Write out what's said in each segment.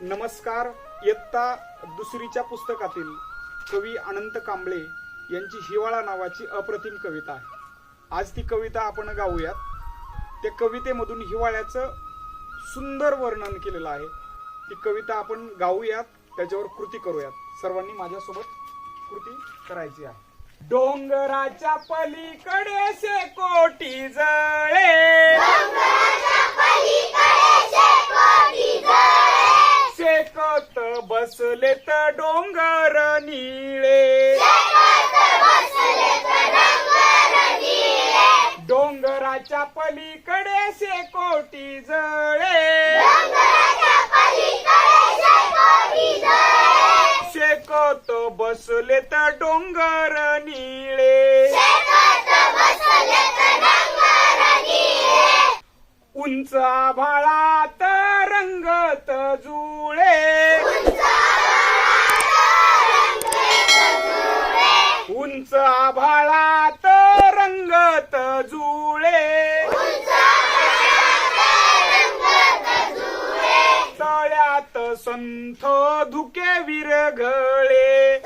नमस्कार इयत्ता दुसरीच्या पुस्तकातील कवी अनंत कांबळे यांची हिवाळा नावाची अप्रतिम कविता आहे. आज ती कविता आपण गाऊयात. त्या कवितेमधून हिवाळ्याचं सुंदर वर्णन केलेलं आहे. ती कविता आपण गाऊयात त्याच्यावर कृती करूयात. सर्वांनी माझ्यासोबत कृती करायची आहे. डोंगराच्या पलीकडे से कोटी जळे. बसलेत डोंगर निळे. डोंगराच्या पलीकडे से कोटी जळे. शेकत बसलेत डोंगर निळे. उंच आभाळात रंगत जु आभाळात रंगत जुळे. तळ्यात संथ धुके विरघळे.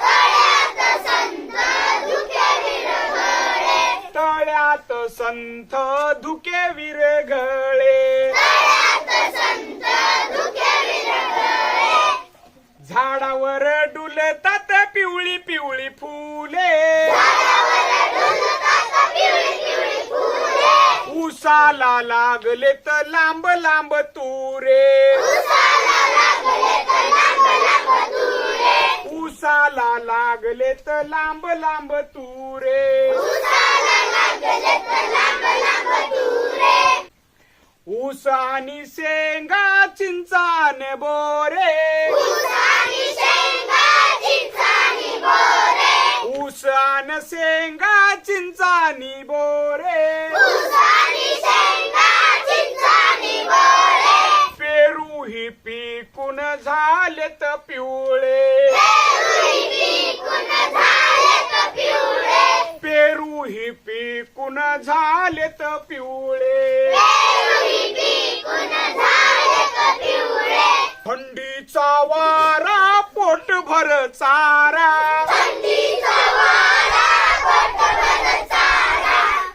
तळ्यात संथ धुके विरघळे. उसाला लागले तर लांब लांब तुरे. उसाला लागले तर लांब लांब तुरे. आणि शेंगा चिंचाने बोरे. आणि शेंगा चिंचानी बोरे पेरू ही पिकून झालेत पिवळे. पेरू ही पिकून झालेत पिवळे. थंडीचा वारा पोटभर चारा.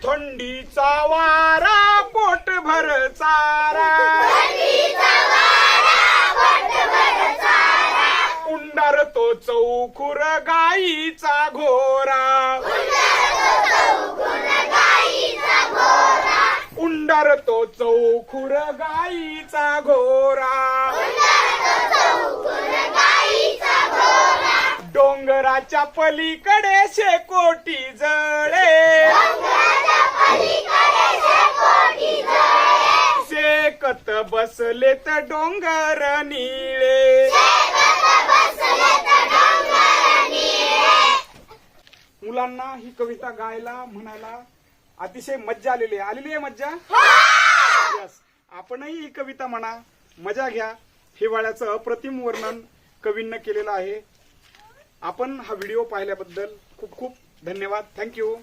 थंडीचा वारा तो चौखुर गाईचा घोरा. उंडर तो चौखुर गाईचा घोरा. डोंगराच्या पलीकडे शेकोटी जळे. शेकत बसले तर डोंगर निळे. मुलांना ही कविता गायला म्हणायला अतिशय मज्जा आलेली आहे. आलेली आहे मज्जा? Yes. आपणही ही कविता म्हणा मजा घ्या. हिवाळ्याचं अप्रतिम वर्णन कवींना केलेलं आहे. आपण हा व्हिडिओ पाहिल्याबद्दल खूप खूप धन्यवाद. थँक्यू